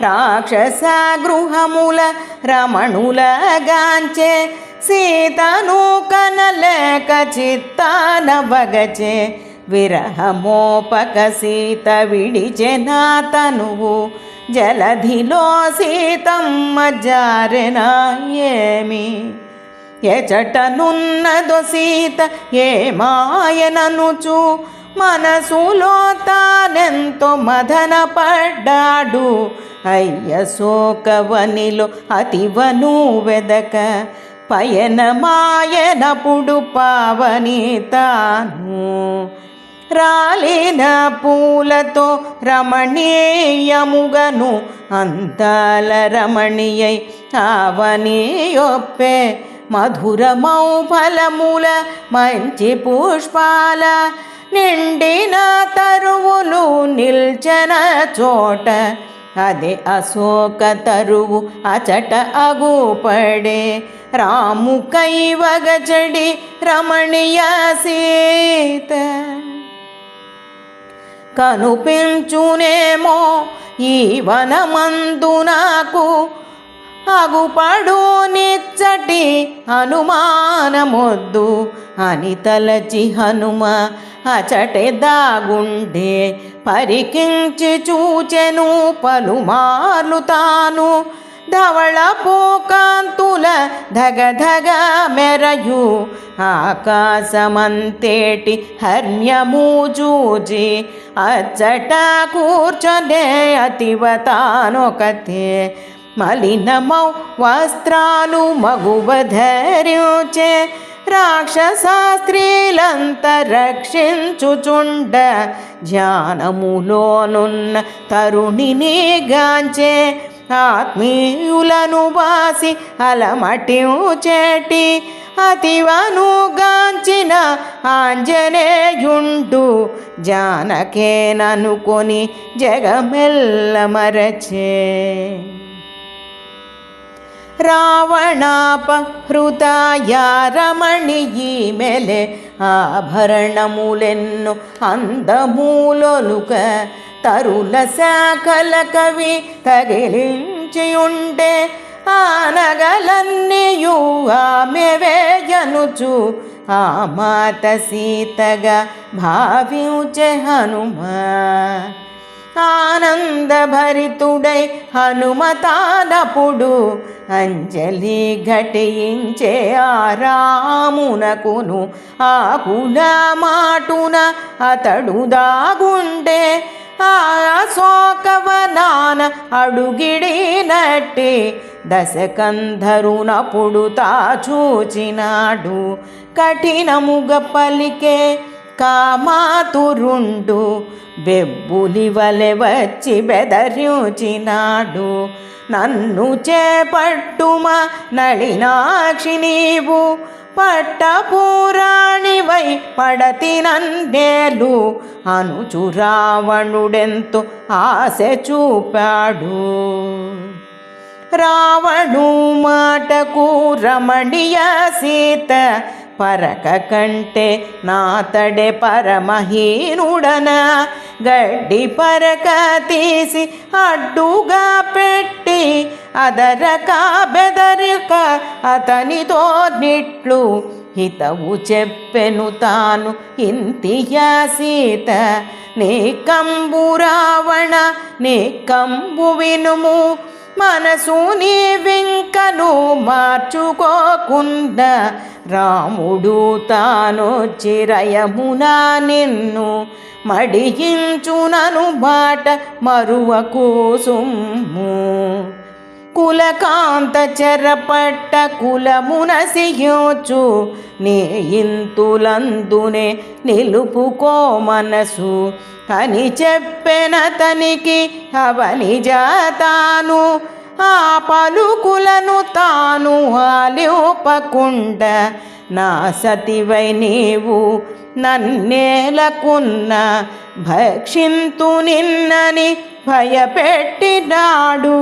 రాక్షస గృహముల రమణుల గాంచే సీతను కనలేక చిత్తాన వగచే విరహమోపక సీత విడిచెనా తనువు. జలధిలో సీతమ్మ జారెనా ఏమి? ఎచటనున్నదో సీత ఏ మాయననుచు మనసులో తా తానెంతో మదన పడ్డాడు. అయ్య శోకవనిలో అతివను వెదక పయనమాయనపుడు పావని తాను. రాలిన పూలతో రమణీయముగను అంతాల రమణీయై ఆవని ఒప్పే. మధురమౌ ఫలముల మంచి పుష్పాల నిండిన తరువులు నిల్చన చోట. అది అశోక తరువు అచట అగుపడే. రాము కైవగజడి రమణీయ సీత. కనుపించునేమో ఈ వనమందు నాకు అగుపడు నిచ్చటి అనుమానమొద్దు. అని తలచి హనుమ అచటే దాగుండే పరికించి చూచెను పలుమార్లు తాను. ధవళ పోకాంతుల ధగ ధగ మెరయు ఆకాశమంతేటి హర్మ్యము చూచి అచ్చట కూర్చొనే అతివతానొకతే మలినమౌ వస్త్రాలు మగువ ధరించే రాక్షసాస్త్రీలంత రక్షించుచుండ ధ్యానములోనున్న తరుణిని గాంచే ఆత్మీయులను బాసి అలమటించేటి అతివను గాంచిన ఆంజనేయుండు. జానకేననుకొని జగమెల్ల మరచే. రావణాపహృతాయ రమణియి మెలె ఆభరణములెన్ను అందమూలొలుక తరుల శాఖల కవి తగిలించి ఉండే ఆనగలన్నీయు ఆమె వేయనుచు ఆ మాత సీతగా భావించె హనుమా. ఆనందభరితుడై హనుమతానపుడు అంజలి ఘటించే ఆ రామునకును ఆ కుల మాటున అతడు దాగుండే ఆ శోకవనాన అడుగిడినట్టి దశకంధరునప్పుడు తా చూచినాడు కఠినముగ పలికే కామాతురుండు. బెబ్బులి వలె వచ్చి బెదరించినాడు నన్ను చేపట్టుమా నళినాక్షి నీవు. పట్టపురాణివై పడతి నందేలు. అనుచు రావణుడెంతో ఆశ చూపాడు. రావణు మాటకు రమణీయ సీత. పరక కంటే నాతడే పరమహీనుడన గడ్డి పరక తీసి అడ్డుగా పెట్టి అదరక బెదరక అతనితో నిట్లు హితవు చెప్పెను తాను ఇంతియా సీత. నీ కంబు రావణ నీ కంబు వినుము మనసుని వెంకను మార్చుకోకుండా రాముడు తాను చిరయమునా నిన్ను మడిగించునను బాట మరువకు సుమ్ము కులకాంత చెరపట్ట కులమునసియోచు నీ ఇంతులందునే నిలుపుకో మనసు అని చెప్పెనతనికి అవని జాతాను ఆ పలుకులను తాను ఆలిపకుండ. నా సతివై నీవు నన్నేలకున్న భక్షింతు నిన్నని భయపెట్టినాడు.